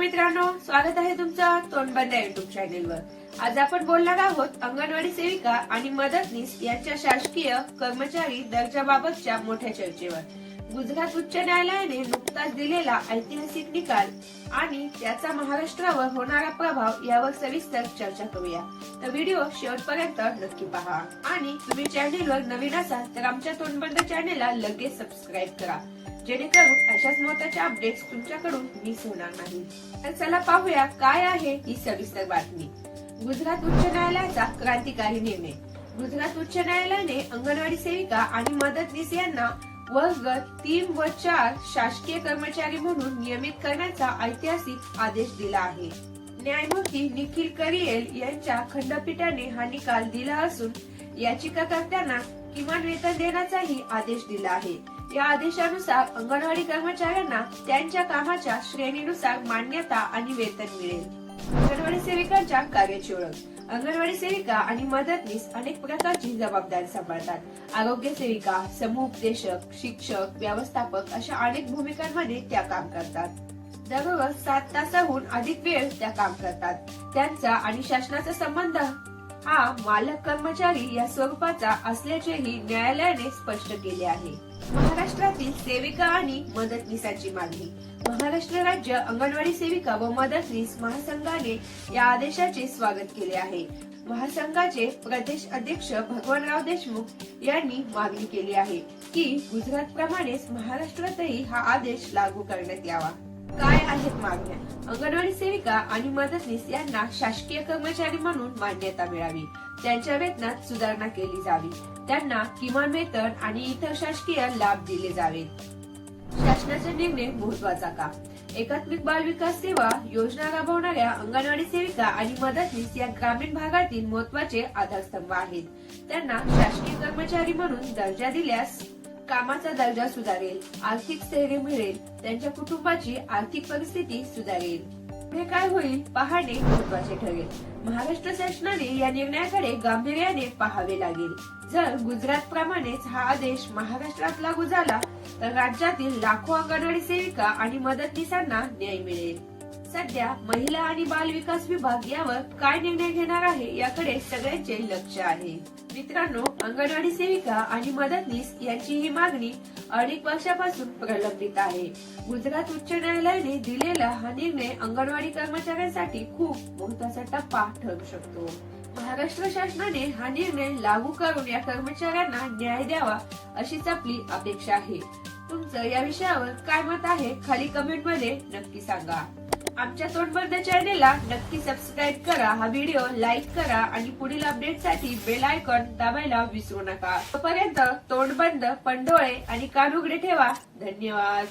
मित्रांनो स्वागत आहे तुमचं तोंडबंद युट्यूब चॅनेलवर आज आपण बोलणार आहोत अंगणवाडी सेविका आणि मदतनीस यांच्या शासकीय कर्मचारी दर्जाबाबतच्या मोठ्या चर्चेवर. गुजरात उच्च न्यायालयाने नुकताच दिलेला ऐतिहासिक निकाल आणि त्याचा महाराष्ट्रावर होणारा प्रभाव यावर सविस्तर चर्चा करूया. तर व्हिडिओ शेवटपर्यंत नक्की पहा. आणि तुम्ही चॅनेलवर नवीन असाल तर आमच्या तोंडबंद चॅनेलला लगेच सबस्क्राईब करा. जेणेकरून अशाच महत्त्वाच्या अपडेट्स तुमच्याकडून मिस होणार नाही. तर चला पाहूया काय आहे ही सविस्तर बातमी. गुजरात उच्च न्यायालयाचा क्रांतिकारी निर्णय. गुजरात उच्च न्यायालयाने अंगणवाडी सेविका आणि मदतनीस यांना वर्ग तीन व चार शासकीय कर्मचारी म्हणून नियमित करण्याचा ऐतिहासिक आदेश दिला आहे. न्यायमूर्ती निखिल करियल यांच्या खंडपीठाने हा निकाल दिला असून याचिकाकर्त्यांना किमान वेतन देण्याचाही आदेश दिला आहे. या आदेशानुसार अंगणवाडी कर्मचाऱ्यांना त्यांच्या कामाच्या श्रेणीनुसार मान्यता आणि वेतन मिळेल. अंगणवाडी सेविकांच्या कार्याची ओळख. अंगणवाडी सेविका आणि मदतनीस अनेक प्रकारची जबाबदारी सांभाळतात. आरोग्य सेविका समुपदेशक शिक्षक व्यवस्थापक अशा अनेक भूमिकांमध्ये त्या काम करतात. दररोज सात तासाहून अधिक वेळ त्या काम करतात. त्यांचा आणि शासनाचा संबंध हा मालक कर्मचारी या स्वरूपाचा असल्याचेही न्यायालयाने स्पष्ट केले आहे. महाराष्ट्रातील सेविका आणि मदतनीसाची मागणी. महाराष्ट्र राज्य अंगणवाडी सेविका व मदतनीस महासंघाने या आदेशाचे स्वागत केले आहे. महासंघाचे प्रदेश अध्यक्ष भगवानराव देशमुख यांनी मागणी केली आहे की गुजरात प्रमाणेच महाराष्ट्रातही हा आदेश लागू करण्यात यावा. काय आहेत मागण्या? अंगणवाडी सेविका आणि मदतनीस यांना शासकीय कर्मचारी म्हणून मान्यता मिळावी. त्यांच्या वेतनात सुधारणा केली जावी. त्यांना किमान वेतन आणि इतर शासकीय लाभ दिले जावेत शासनाचा निर्णय महत्त्वाचा का? एकात्मिक बाल विकास सेवा योजना राबवणाऱ्या अंगणवाडी सेविका आणि मदतनीस या ग्रामीण भागातील महत्त्वाचे आधारस्तंभ आहेत. त्यांना शासकीय कर्मचारी म्हणून दर्जा दिल्यास कामाचा दर्जा सुधारेल आर्थिक स्थैर्य मिळेल त्यांच्या कुटुंबाची आर्थिक परिस्थिती सुधारेल. हे काय होईल? पाहणे महत्त्वाचे ठरेल. महाराष्ट्र शासनाने या निर्णयाकडे गांभीर्याने पाहावे लागेल. जर गुजरात प्रमाणेच हा आदेश महाराष्ट्रात लागू झाला तर राज्यातील लाखो अंगणवाडी सेविका आणि मदतनीसांना न्याय मिळेल. सध्या महिला आणि बाल विकास विभाग यावर काय निर्णय घेणार आहे याकडे सगळ्यांचे लक्ष आहे. मित्रांनो अंगणवाडी सेविका आणि मदतनीस यांची ही मागणी अनेक वर्षापासून प्रलंबित आहे. गुजरात उच्च न्यायालयाने दिलेला हा निर्णय अंगणवाडी कर्मचाऱ्यांसाठी खूप महत्त्वाचा टप्पा ठरू शकतो. महाराष्ट्र शासनाने हा निर्णय लागू करून या कर्मचाऱ्यांना न्याय द्यावा अशीच आपली अपेक्षा आहे. तुमचं या विषयावर काय मत आहे खाली कमेंटमध्ये नक्की सांगा. आमच्या तोंडबंद चॅनेलला नक्की सबस्क्राईब करा हा व्हिडिओ लाईक करा आणि पुढील अपडेटसाठी बेल आयकॉन दाबायला विसरू नका. तोपर्यंत तोंड बंद पण डोळे आणि कान उघडे ठेवा. धन्यवाद.